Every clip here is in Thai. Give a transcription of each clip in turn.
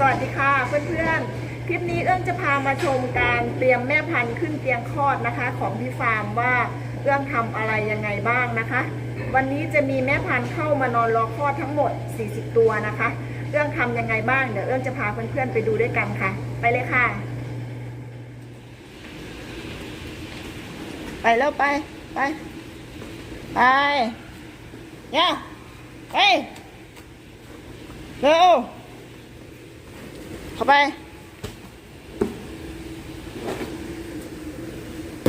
สวัสดีค่ะเพื่อนๆ คลิปนี้เอื้องจะพามาชมการเตรียมแม่พันธุ์ขึ้นเตียงคลอดนะคะ ของพี่ฟาร์มว่าเอื้องทำอะไรยังไงบ้างนะคะ วันนี้จะมีแม่พันธุ์เข้ามานอนรอคลอดทั้งหมด 40 ตัวนะคะเอื้องทำยังไงบ้างเดี๋ยวเอื้องจะพาเพื่อนๆไปดูด้วยกันค่ะ ไปเลยค่ะ ไปแล้วไปไปไปเนี่ยไปเร็ว เข้าไป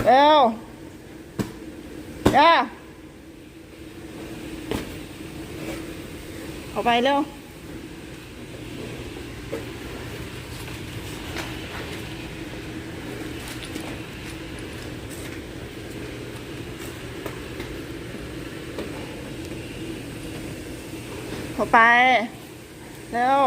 เร็วย่าเข้าไปเร็วเข้าไป เร็ว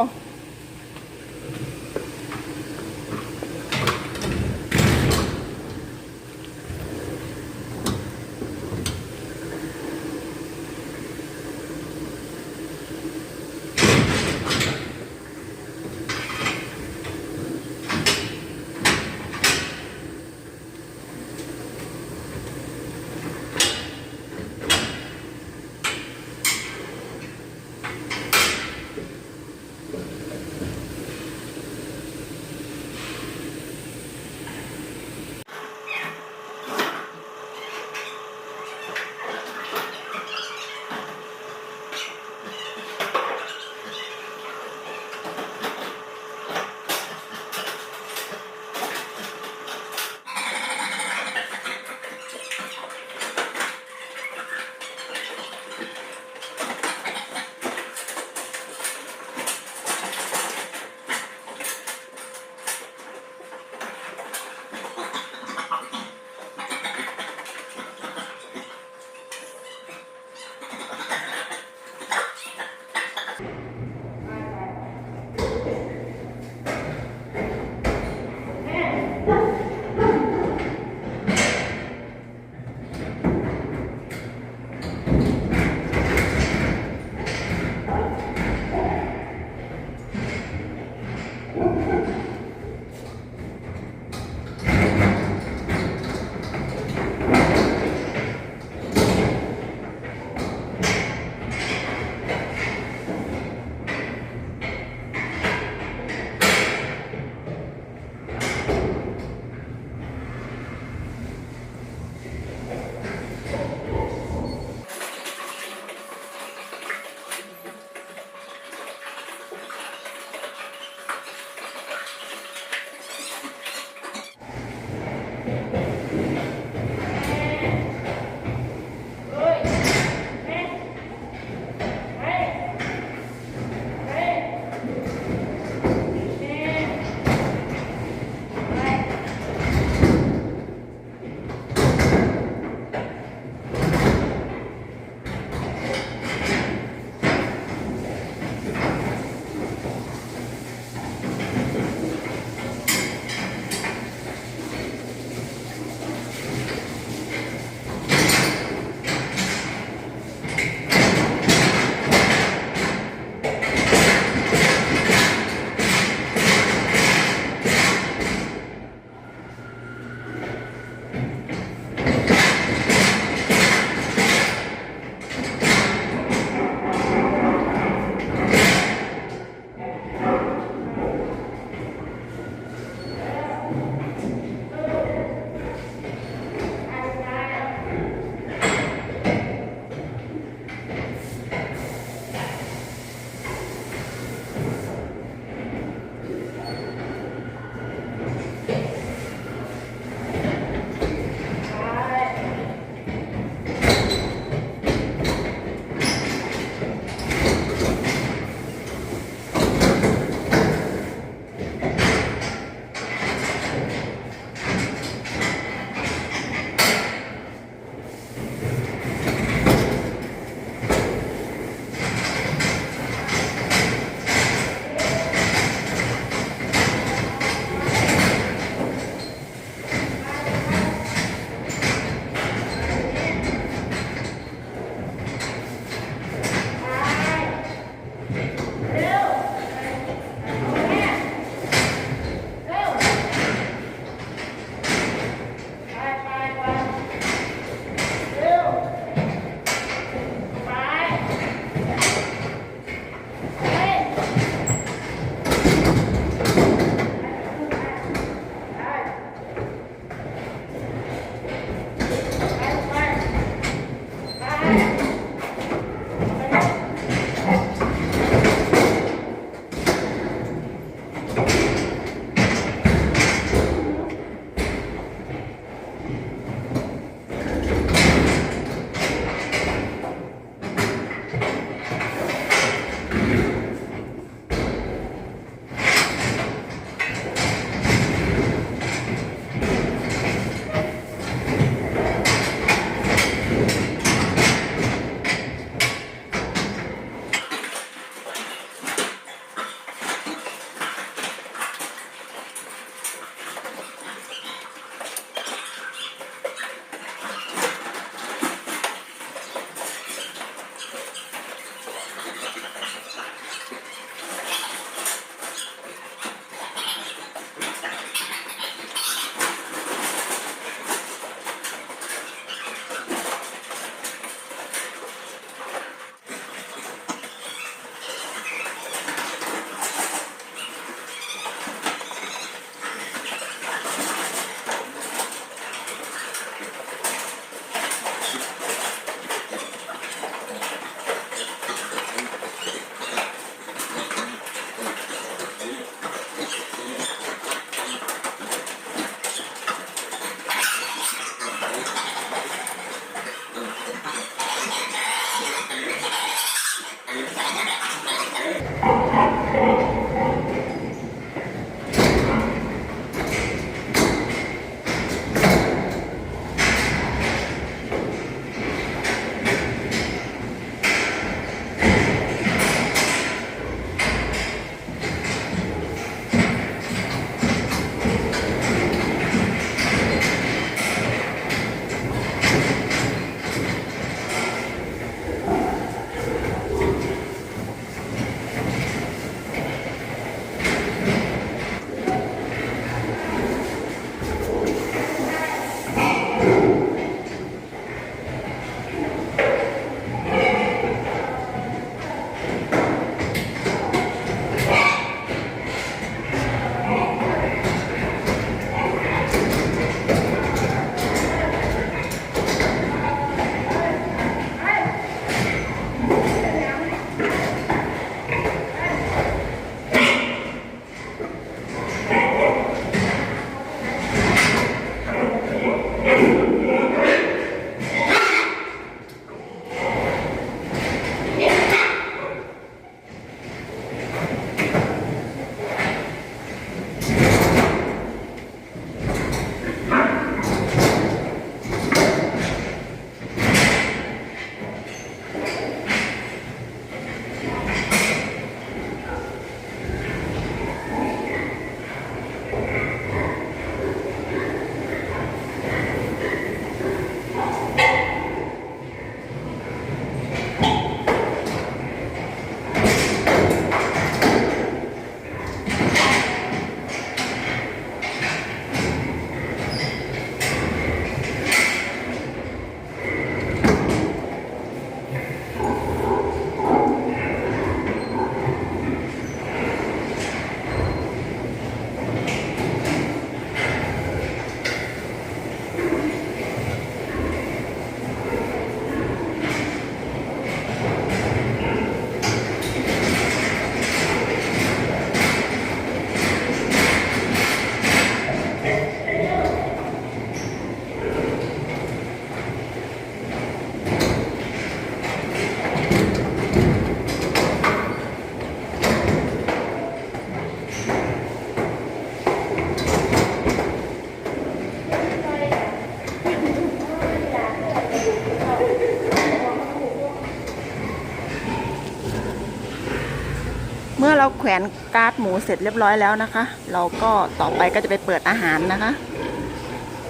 การ์ดหมูเสร็จเรียบร้อยแล้วนะคะ เราก็ต่อไปก็จะไปเปิดอาหารนะคะ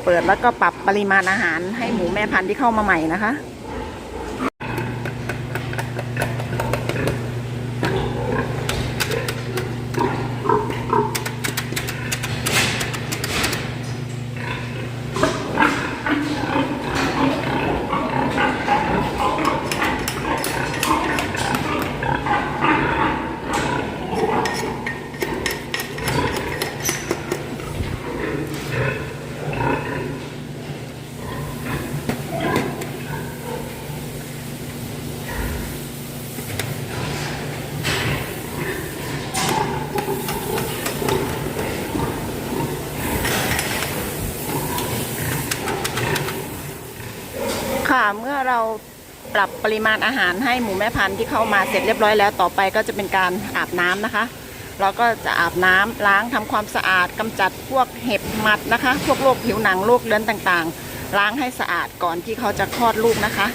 เปิดแล้วก็ปรับปริมาณอาหารให้หมูแม่พันธุ์ที่เข้ามาใหม่นะคะ ค่ะเมื่อเราปรับปริมาณอาหารให้หมูแม่พันธุ์ที่เข้ามาเสร็จเรียบร้อยแล้วต่อไปก็จะเป็นการอาบน้ำนะคะ เราก็จะอาบน้ำล้างทำความสะอาดกำจัดพวกเห็บหมัดนะคะ พวกโรคผิวหนังโรคเลื้อนต่างๆ ล้างให้สะอาดก่อนที่เขาจะคลอดลูกนะคะ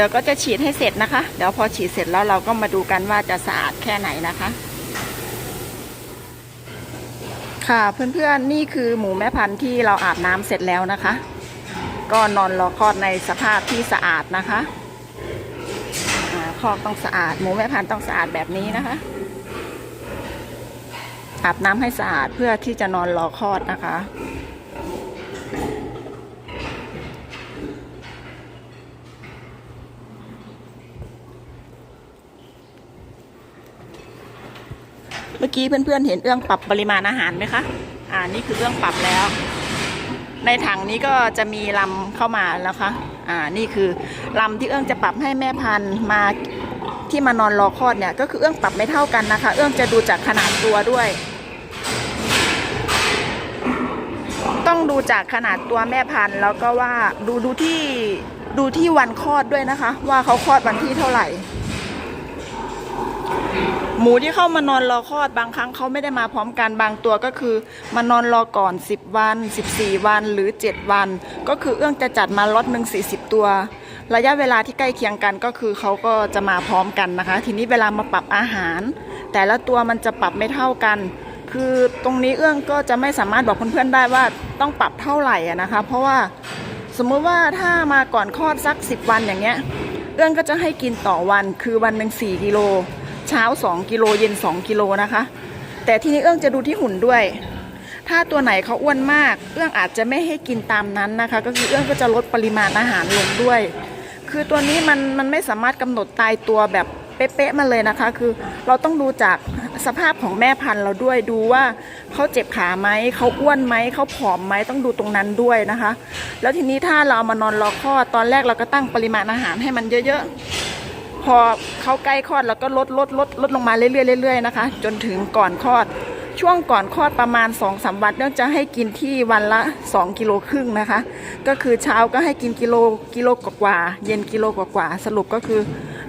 ดี๋ยวก็จะฉีดให้เสร็จนะคะ เดี๋ยวพอฉีดเสร็จแล้วเราก็มาดูกันว่าจะสะอาดแค่ไหนนะคะ ค่ะเพื่อนๆนี่คือหมูแม่พันธุ์ที่เราอาบน้ำเสร็จแล้วนะคะ ก็นอนรอคลอดในสภาพที่สะอาดนะคะอ่าคอกต้องสะอาด หมูแม่พันธุ์ต้องสะอาดแบบนี้นะคะอาบน้ำให้สะอาดเพื่อที่จะนอนรอคลอดนะคะ เมื่อกี้เพื่อนๆเห็นเอื้องปรับปริมาณอาหารไหมคะ อ่านี่คือเอื้องปรับแล้ว ในถังนี้ก็จะมีลำเข้ามาแล้วคะอ่านี่คือลำที่เอื้องจะปรับให้แม่พันธุ์มาที่มานอนรอคลอดเนี่ยก็คือเอื้องปรับไม่เท่ากันนะคะ เอื้องจะดูจากขนาดตัวด้วย ต้องดูจากขนาดตัวแม่พันธุ์แล้วก็ว่าดูดูที่ดูที่วันคลอดด้วยนะคะ ว่าเขาคลอดวันที่เท่าไหร่ หมูที่เข้ามานอนรอคลอดบางครั้งเขาไม่ได้มาพร้อมกันบางตัวก็คือมานอนรอก่อน 10 วัน 14 วันหรือ 7 วัน ก็คือเอื้องจะจัดมาล็อตหนึ่ง40 ตัว ระยะเวลาที่ใกล้เคียงกันก็คือเขาก็จะมาพร้อมกันนะคะ ทีนี้เวลามาปรับอาหาร แต่ละตัวมันจะปรับไม่เท่ากัน คือตรงนี้เอื้องก็จะไม่สามารถบอกเพื่อนๆได้ว่าต้องปรับเท่าไหร่นะคะ เพราะว่าสมมุติว่าถ้ามาก่อนคลอดสัก 10 วันอย่างเงี้ยเอื้องก็จะให้กินต่อวันคือวันหนึ่ง4กิโล เช้า 2 กิโลเย็น 2 กิโลนะคะ แต่ทีนี้เอื้องจะดูที่หุ่นด้วย ถ้าตัวไหนเขาอ้วนมาก เอื้องอาจจะไม่ให้กินตามนั้นนะคะ ก็คือเอื้องก็จะลดปริมาณอาหารลงด้วย คือตัวนี้มันมันไม่สามารถกำหนดตายตัวแบบเป๊ะๆมาเลยนะคะ คือเราต้องดูจากสภาพของแม่พันธุ์เราด้วยดูว่าเขาเจ็บขาไหมเขาอ้วนไหมเขาผอมไหมต้องดูตรงนั้นด้วยนะคะ แล้วทีนี้ถ้าเราเอามานอนรอคลอดตอนแรกเราก็ตั้งปริมาณอาหารให้มันเยอะๆ พอเขาใกล้คลอดเราก็ลดลดลดลดลงมาเรื่อยๆเรื่อยๆนะคะ จนถึงก่อนคลอด ช่วงก่อนคลอดประมาณ2อสวันเนื่องจะให้กินที่วันละ 2 กิโลครึ่งนะคะ ก็คือเช้าก็ให้กินกิโลกิโลกว่าเย็นกิโลกว่าสรุปก็คือ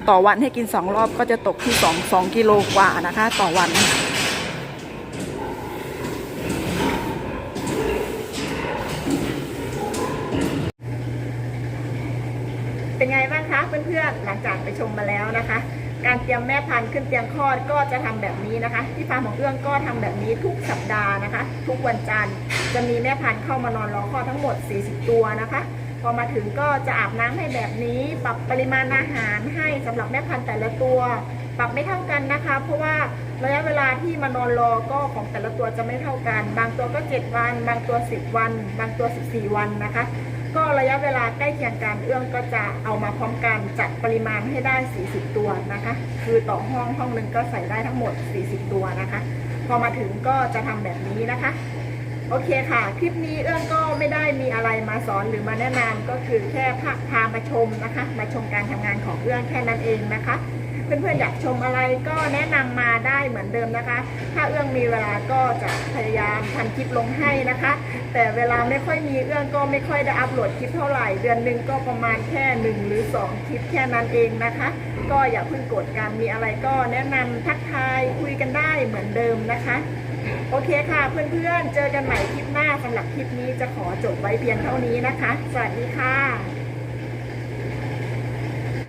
ต่อวันให้กิน 2 รอบก็จะตกที่ 2 2กิโลกว่านะคะ ต่อวันไงบ้างคะเพื่อนๆ หลังจากไปชมมาแล้วนะคะ การเตรียม แม่พันธุ์ขึ้นเตียงคลอดก็จะทำแบบนี้นะคะ ที่ฟาร์มของเอื้องก็ทำแบบนี้ทุกสัปดาห์นะคะ ทุกวันจันทร์จะมีแม่พันธุ์เข้ามานอนรอคลอดทั้งหมด 40 ตัวนะคะ พอมาถึงก็จะอาบน้ำให้แบบนี้ปรับปริมาณอาหารให้สำหรับแม่พันธุ์แต่ละตัว ปรับไม่เท่ากันนะคะ เพราะว่าระยะเวลาที่มานอนรอก็ของแต่ละตัวจะไม่เท่ากัน บางตัวก็ 7 วัน บางตัว 10 วัน บางตัว 14 วันนะคะ ก็ระยะเวลาใกล้เคียงกันเอื้องก็จะเอามาพร้อมกันจัดปริมาณให้ได้ 40 ตัวนะคะ คือต่อห้องห้องหนึ่งก็ใส่ได้ทั้งหมด 40 ตัวนะคะ พอมาถึงก็จะทำแบบนี้นะคะ โอเคค่ะ คลิปนี้เอื้องก็ไม่ได้มีอะไรมาสอนหรือมาแนะนำก็คือแค่พาพามาชมนะคะ มาชมการทำงานของเอื้องแค่นั้นเองนะคะ เพื่อนๆอยากชมอะไรก็แนะนำมาได้เหมือนเดิมนะคะ ถ้าเอื้องมีเวลาก็จะพยายามทำคลิปลงให้นะคะ แต่เวลาไม่ค่อยมีเอื้องก็ไม่ค่อยได้อัปโหลดคลิปเท่าไหร่ เดือนหนึ่งก็ประมาณแค่หนึ่งหรือสองคลิปแค่นั้นเองนะคะ ก็อย่าเพิ่งกดกันมีอะไรก็แนะนำทักทายคุยกันได้เหมือนเดิมนะคะโอเคค่ะเพื่อนๆ เจอกันใหม่คลิปหน้าสำหรับคลิปนี้จะขอจบไว้เพียงเท่านี้นะคะ สวัสดีค่ะ